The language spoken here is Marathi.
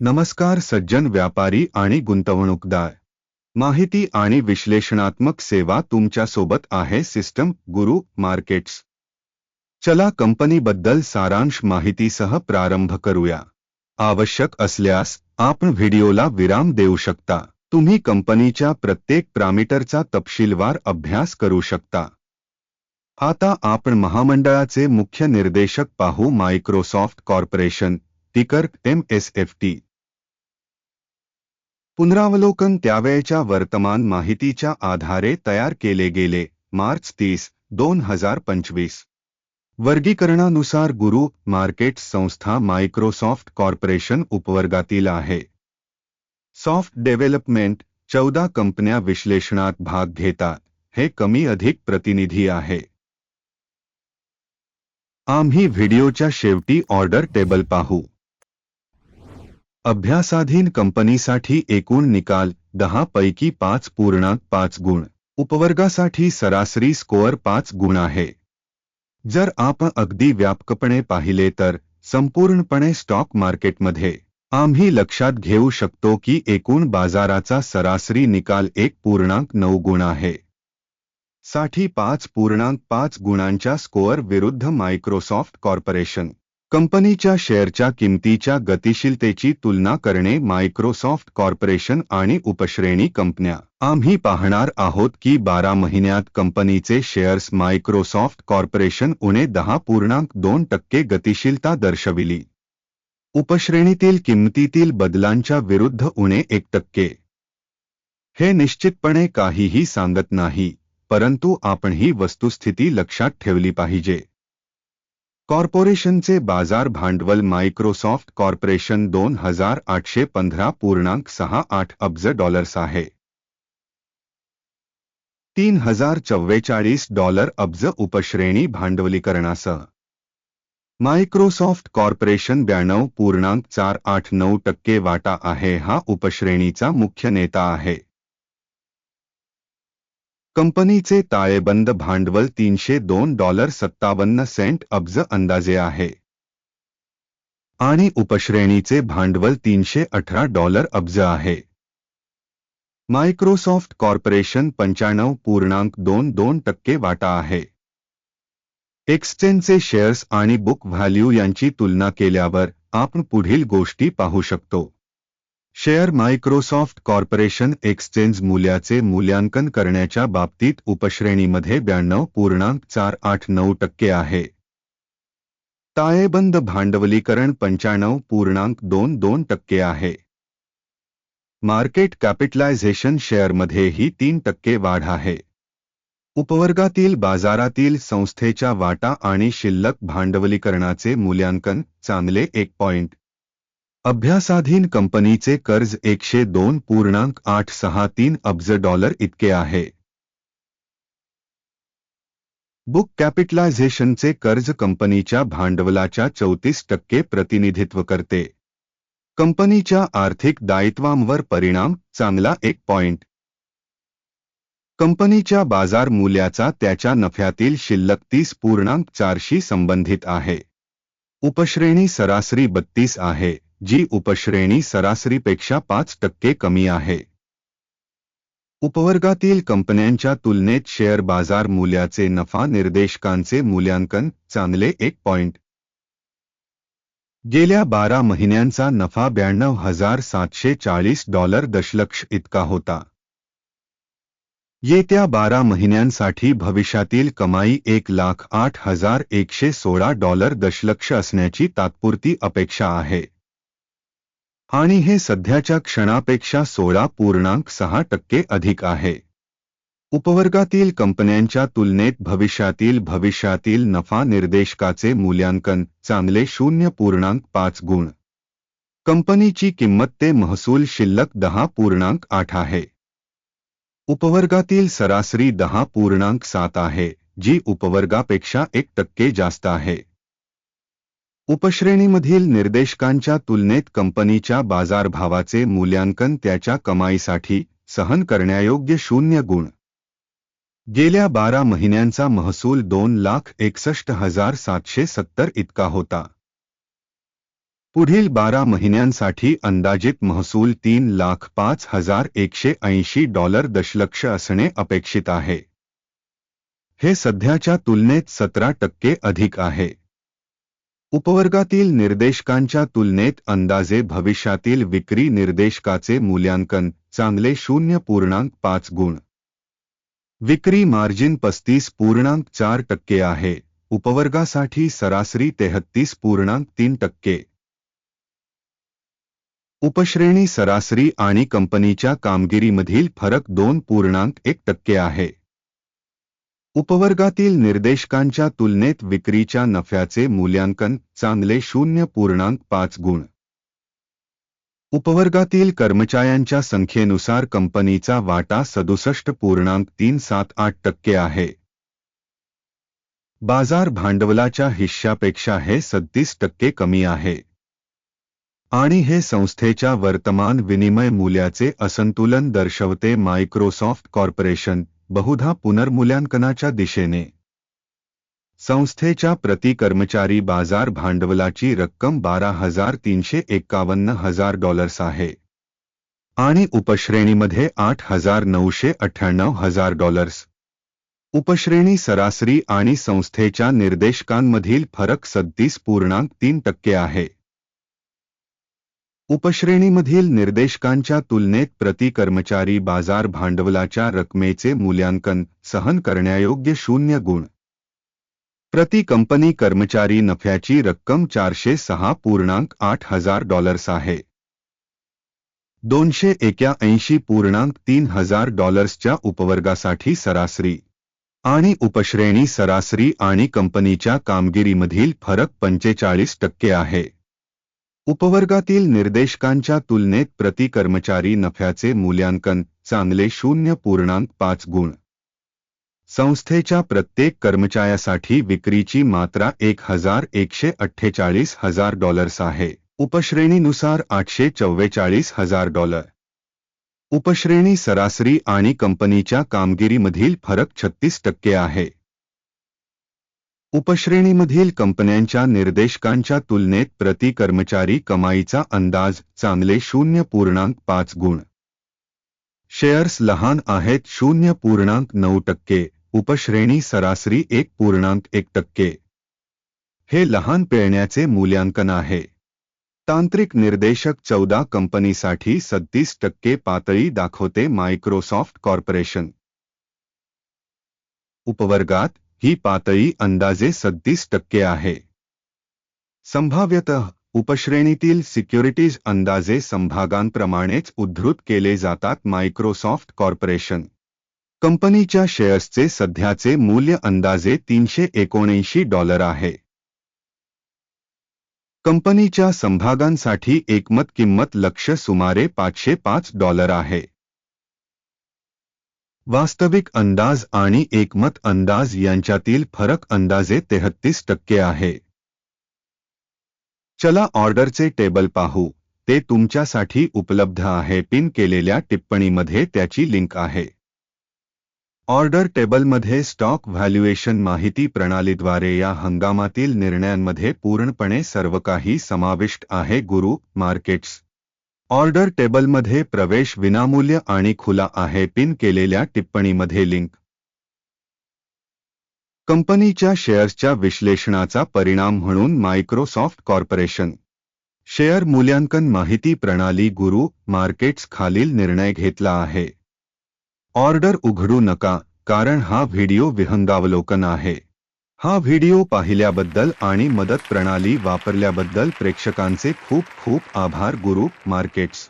नमस्कार सज्जन व्यापारी आणि गुंतवणूकदार. माहिती आणि विश्लेषणात्मक सेवा तुमच्यासोबत आहे सिस्टम गुरु मार्केट्स. चला कंपनीबद्दल सारांश माहितीसह प्रारंभ करूया. आवश्यक असल्यास आपण व्हिडिओला विराम देऊ शकता. तुम्ही कंपनीच्या प्रत्येक प्रामिटरचा तपशीलवार अभ्यास करू शकता. आता आपण महामंडळाचे मुख्य निर्देशक पाहू Microsoft corporation ticker M S F T. पुनरावलोकन त्यावेळच्या वर्तमान माहितीच्या आधारे तयार केले गेले. मार्च तीस दोन हजार पंचवीस. वर्गीकरणानुसार गुरु मार्केट संस्था मायक्रोसॉफ्ट कॉर्पोरेशन उपवर्गातील आहे. सॉफ्ट डेव्हलपमेंट चौदा कंपन्या विश्लेषणात भाग घेतात. हे कमी अधिक प्रतिनिधी आहे. आम्ही व्हिडिओच्या शेवटी ऑर्डर टेबल पाहू. अभ्यासाधीन कंपनीसाठी एकूण निकाल दहा पैकी पाच पूर्णांक पाच गुण. उपवर्गासाठी सरासरी स्कोअर पाच गुण आहे. जर आपण अगदी व्यापकपणे पाहिले तर संपूर्णपणे स्टॉक मार्केटमध्ये आम्ही लक्षात घेऊ शकतो की एकूण बाजाराचा सरासरी निकाल एक पूर्णांक नऊ गुण आहे. साठी पाच पूर्णांक पाच गुणांच्या स्कोअर विरुद्ध मायक्रोसॉफ्ट कॉर्पोरेशन. कंपनीच्या शेअरच्या किमतीच्या गतिशीलतेची तुलना करणे मायक्रोसॉफ्ट कॉर्पोरेशन आणि उपश्रेणी कंपन्या. आम्ही पाहणार आहोत की बारा महिन्यात कंपनीचे शेअर्स मायक्रोसॉफ्ट कॉर्पोरेशन उणे दहा पूर्णांक दोन टक्के गतिशीलता दर्शविली. उपश्रेणीतील किंमतीतील बदलांच्या विरुद्ध उणे एक टक्के. हे निश्चितपणे काहीही सांगत नाही परंतु आपण ही वस्तुस्थिती लक्षात ठेवली पाहिजे. कॉर्पोरेशनचे बाजार भांडवल मायक्रोसॉफ्ट कॉर्पोरेशन दोन हजार आठशे पंधरा पूर्णांक सहा आठ अब्ज डॉलर्स आहे. तीन हजार चव्वेचाळीस डॉलर अब्ज उपश्रेणी भांडवलीकरणासह. मायक्रोसॉफ्ट कॉर्पोरेशन ब्याण्णव पूर्णांक चार आठ नऊ टक्के वाटा आहे हा उपश्रेणीचा मुख्य नेता आहे. कंपनीचे ताळेबंद भांडवल तीनशे दोन डॉलर सत्तावन्न सेंट अब्ज अंदाजे आहे. आणि उपश्रेणीचे भांडवल तीनशे अठरा डॉलर अब्ज आहे. मायक्रोसॉफ्ट कॉर्पोरेशन पंच्याण्णव पूर्णांक दोन दोन टक्के वाटा आहे. एक्सचेंजचे शेअर्स आणि बुक व्हॅल्यू यांची तुलना केल्यावर आपण पुढील गोष्टी पाहू शकतो. शेअर मायक्रोसॉफ्ट कॉर्पोरेशन एक्सचेंज मूल्याचे मूल्यांकन करण्याच्या बाबतीत उपश्रेणीमध्ये ब्याण्णव पूर्णांक चार आठ नऊ टक्के आहे. ताळेबंद भांडवलीकरण पंच्याण्णव पूर्णांक दोन दोन टक्के आहे. मार्केट कॅपिटलायझेशन शेअरमध्येही तीन टक्के वाढ आहे. उपवर्गातील बाजारातील संस्थेच्या वाटा आणि शिल्लक भांडवलीकरणाचे मूल्यांकन चांगले एक पॉइंट. अभ्यासाधीन कंपनीचे कर्ज एकशे दोन पूर्णांक आठ सहा तीन अब्ज डॉलर इतके आहे. बुक कॅपिटलायझेशनचे कर्ज कंपनीच्या भांडवलाच्या चौतीस टक्के प्रतिनिधित्व करते. कंपनीच्या आर्थिक दायित्वांवर परिणाम चांगला एक पॉइंट. कंपनीच्या बाजार मूल्याचा त्याच्या नफ्यातील शिल्लक तीस पूर्णांक चारशी संबंधित आहे. उपश्रेणी सरासरी बत्तीस आहे. जी उपश्रेणी सरासरीपेक्षा पाच टक्के कमी आहे. उपवर्गातील कंपन्यांच्या तुलनेत शेअर बाज़ार मूल्याचे नफा निर्देशकांचे मूल्यांकन चांगले एक पॉइंट गेल्या बारा महिन्यांचा नफा ब्याण्णव हज़ार सातशे चाळीस डॉलर दशलक्ष इतका होता. येत्या बारा महिन्यांसाठी भविष्यातील कमाई एक लाख आठ हज़ार एकशे सोळा डॉलर दशलक्ष असण्याची तात्पुरती अपेक्षा आहे. आणि हे सध्याच्या क्षणापेक्षा सोळा पूर्णांक सहा टक्के अधिक आहे. उपवर्गातील कंपन्यांच्या तुलनेत भविष्यातील भविष्यातील नफा निर्देशकाचे मूल्यांकन चांगले शून्य पूर्णांक पाच गुण. कंपनीची किंमत ते महसूल शिल्लक दहा पूर्णांक आठ आहे. उपवर्गातील सरासरी दहा पूर्णांक सात आहे जी उपवर्गापेक्षा एक टक्के जास्त आहे. उपश्रेणीमधील निर्देशकांच्या तुलनेत कंपनीच्या बाजारभावाचे मूल्यांकन त्याच्या कमाईसाठी सहन करण्यायोग्य शून्य गुण. गेल्या बारा महिन्यांचा महसूल दोन लाख एकसष्ट हजार सातशे सत्तर इतका होता. पुढील बारा महिन्यांसाठी अंदाजित महसूल तीन लाख पाच हजार एकशे ऐंशी डॉलर दशलक्ष असणे अपेक्षित आहे. हे सध्याच्या तुलनेत सतरा टक्के अधिक आहे. उपवर्गातील निर्देशकांच्या तुलनेत अंदाजे भविष्यातील विक्री निर्देशकाचे मूल्यांकन चांगले शून्य पूर्णांक पाच गुण. विक्री मार्जिन पस्तीस पूर्णांक चार टक्के आहे. उपवर्गासाठी सरासरी तेहत्तीस पूर्णांक तीन टक्के. उपश्रेणी सरासरी आणि कंपनीच्या कामगिरीमधील फरक दोन पूर्णांक एक टक्के आहे. उपवर्गातील निर्देशकांच्या तुलनेत विक्रीच्या नफ्याचे मूल्यांकन चांगले शून्य पूर्णांक पाच गुण. उपवर्गातील कर्मचाऱ्यांच्या संख्येनुसार कंपनीचा वाटा सदुसष्ट पूर्णांक तीन सात आठ टक्के आहे. बाजार भांडवलाच्या हिश्श्यापेक्षा हे सत्तीस टक्के कमी आहे. आणि हे संस्थेच्या वर्तमान विनिमय मूल्याचे असंतुलन दर्शवते मायक्रोसॉफ्ट कॉर्पोरेशन. बहुधा पुनर्मूल्यांकनाच्या दिशेने. संस्थेच्या प्रति कर्मचारी बाज़ार भांडवलाची रक्कम बारा हज़ार तीनशे एक्कावन्न हज़ार डॉलर्स आहे. आणि उपश्रेणीमध्ये आठ हज़ार नऊशे अठ्ठ्याण्णव हज़ार डॉलर्स. उपश्रेणी सरासरी आणि संस्थेच्या निर्देशकांमधील फरक सत्तीस पूर्णांक तीन टक्के आहे. उपश्रेणीमधील निर्देशकांच्या तुलनेत प्रति कर्मचारी बाजार भांडवलाच्या रकमेचे मूल्यांकन सहन करण्यायोग्य शून्य गुण. प्रति कंपनी कर्मचारी नफ्याची रक्कम चारशे सहा पूर्णांक आठ हजार डॉलर्स आहे. दोनशे एक्याऐंशी पूर्णांक तीन हजार डॉलर्सच्या उपवर्गासाठी सरासरी आणि उपश्रेणी सरासरी आणि कंपनीच्या कामगिरीमधील फरक पंचेचाळीस टक्के आहे. उपवर्गातील निर्देशकांच्या तुलनेत प्रति कर्मचारी नफ्याचे मूल्यांकन चांगले शून्य पूर्णांक पाच गुण. संस्थेच्या प्रत्येक कर्मचाऱ्यासाठी विक्रीची मात्रा एक हजार एकशे अठ्ठेचाळीस हजार डॉलर्स आहे. उपश्रेणीनुसार आठशे चव्वेचाळीस हजार डॉलर. उपश्रेणी सरासरी आणि कंपनीच्या कामगिरीमधील फरक छत्तीस टक्के आहे. उपश्रेणीमधील कंपन्यांच्या निर्देशकांच्या तुलनेत प्रति कर्मचारी कमाईचा अंदाज चांगले शून्य पूर्णांक पाच गुण. शेअर्स लहान आहेत शून्य पूर्णांक नऊ टक्के उपश्रेणी सरासरी एक पूर्णांक एक टक्के. हे लहान पेळण्याचे मूल्यांकन आहे. तांत्रिक निर्देशक चौदा कंपनीसाठी सत्तीस टक्के पातळी दाखवते मायक्रोसॉफ्ट कॉर्पोरेशन. उपवर्गात ही पातळी अंदाजे सत्तीस टक्के आहे. संभाव्यतः उपश्रेणीतील सिक्युरिटीज अंदाजे संभागांप्रमाणेच उद्धृत केले जातात मायक्रोसॉफ्ट कॉर्पोरेशन. कंपनीच्या शेअर्सचे सध्याचे मूल्य अंदाजे तीनशे एकोणऐंशी डॉलर आहे. कंपनीच्या संभागांसाठी एकमत किंमत लक्ष सुमारे पाचशे पाच डॉलर आहे. वास्तविक अंदाज आणि एकमत अंदाज यांच्यातील फरक अंदाजे तेहत्तीस टक्के आहे. चला ऑर्डरचे टेबल पाहू. ते तुमच्यासाठी उपलब्ध आहे. पिन केलेल्या टिप्पणीमध्ये त्याची लिंक आहे. ऑर्डर टेबलमध्ये स्टॉक व्हॅल्युएशन माहिती प्रणालीद्वारे या हंगामातील निर्णयांमध्ये पूर्णपणे सर्व काही समाविष्ट आहे. गुरु मार्केट्स. ऑर्डर टेबलमध्ये प्रवेश विनामूल्य आणि खुला आहे पिन केलेल्या टिप्पणीमध्ये लिंक. कंपनीच्या शेअर्सच्या विश्लेषणाचा परिणाम म्हणून मायक्रोसॉफ्ट कॉर्पोरेशन. शेअर मूल्यांकन माहिती प्रणाली गुरु मार्केट्स खालील निर्णय घेतला आहे. ऑर्डर उघडू नका कारण हा व्हिडिओ विहंगावलोकन आहे. हा व्हिडिओ पाहिल्याबद्दल आणि मदत प्रणाली वापरल्याबद्दल प्रेक्षकांचे खूप खूप आभार गुरु मार्केट्स.